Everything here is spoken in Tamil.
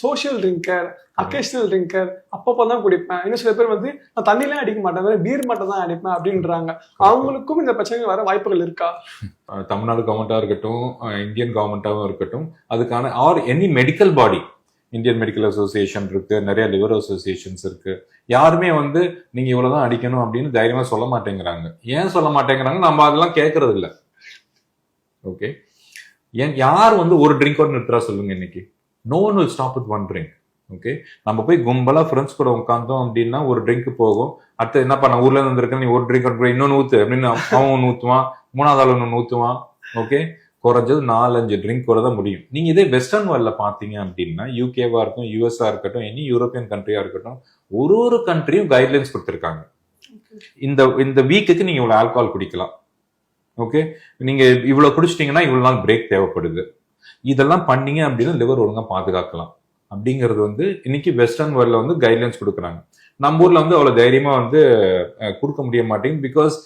சோஷியல் ட்ரிங்கர் அக்கேஷனல் ட்ரிங்கர் அப்பப்போ தான் குடிப்பேன். இன்னும் சில பேர் வந்து நான் தண்ணிலாம் அடிக்க மாட்டேன் வெறும் பீர் மட்டும் தான் அடிப்பேன் அப்படின்றாங்க. அவங்களுக்கும் இந்த பிரச்சனைகள் வர வாய்ப்புகள் இருக்கா? தமிழ்நாடு கவர்மெண்ட்டாக இருக்கட்டும் இந்தியன் கவர்மெண்ட்டாகவும் இருக்கட்டும் அதுக்கான or any medical body Indian Medical Association இருக்கு நிறைய லிவர் அசோசியேஷன்ஸ் இருக்கு. யாருமே வந்து நீங்க இவ்வளவுதான் அடிக்கணும் அப்படின்னு தைரியமா சொல்ல மாட்டேங்கிறாங்க. ஏன் சொல்ல மாட்டேங்கிறாங்க? நம்ம அதெல்லாம் கேட்கறது இல்ல ஓகே ஏன் யார் வந்து ஒரு ட்ரிங்கோட நிறுத்துறா சொல்லுங்க இன்னைக்கு? No one will stop with one drink okay நம்ம போய் கும்பலாக ஃப்ரெண்ட்ஸ் கூட உட்காந்தோம் அப்படின்னா ஒரு ட்ரிங்க் போகும். அடுத்து என்ன பண்ண ஊர்ல இருந்திருக்கேன் நீ ஒரு ட்ரிங்க் இன்னொன்று ஊத்து அப்படின்னு அவன் ஒன்று ஊற்றுவான் மூணாவது ஆள் ஒன்று ஊற்றுவான் ஓகே குறைஞ்சது நாலஞ்சு ட்ரிங்க் கூட தான் முடியும். நீங்க இதே வெஸ்டர்ன் வேர்ல்ட்ல பாத்தீங்க அப்படின்னா யூகேவா இருக்கும் யூஎஸ்ஆ இருக்கட்டும் எனி யூரோப்பியன் கண்ட்ரியா இருக்கட்டும் ஒரு ஒரு கண்ட்ரியும் கைட்லைன்ஸ் கொடுத்துருக்காங்க. இந்த இந்த வீக்குக்கு நீங்க இவ்வளவு ஆல்கஹால் குடிக்கலாம். ஓகே நீங்க இவ்வளவு குடிச்சிட்டீங்கன்னா இவ்வளவு நாள் பிரேக் தேவைப்படுது. இதெல்லாம் பண்ணீங்க அப்படின்னா லிவர் ஒழுங்கா பாதுகாக்கலாம். அப்படிங்கிறது வந்து இன்னைக்கு வெஸ்டர்ன் வேர்ல்ட்ல வந்து கைட்லைன்ஸ் கொடுக்குறாங்க. நம்ம ஊர்ல வந்து அவ்வளவு தைரியமா வந்து கொடுக்க முடிய மாட்டேங்குது பிகாஸ்